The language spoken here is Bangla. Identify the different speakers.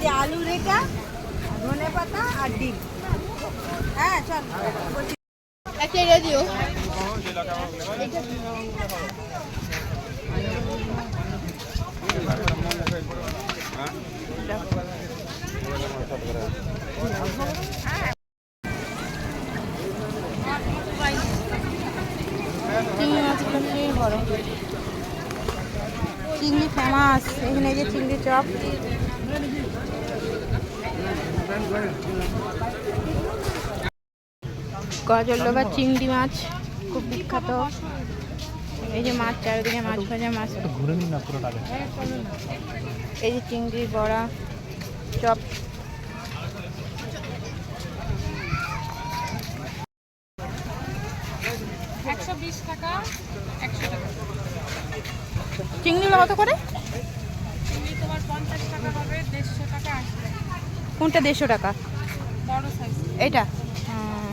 Speaker 1: যে আলু রেখা ধনে পাতা আর ডিম। হ্যাঁ চল।
Speaker 2: একটা বড়। চিংড়ি ফেমাস। এখানে যে চিংড়ি চপ। গজলডোবা চিংড়ি মাছ খুব বিখ্যাত। এই যে মাছ চারিদিকে মাছ ভাজা মাছ।
Speaker 3: ঘুরে নিন না পুরোটাকে
Speaker 2: এই যে চিংড়ির বড়া চপ। চিংড়িগুলো কত করে?
Speaker 4: চিংড়ি তোমার পঞ্চাশ টাকা হবে দেড়শো টাকা আসবে।
Speaker 2: কোনটা দেড়শো টাকা?
Speaker 4: এটা?
Speaker 2: এইটা হুম।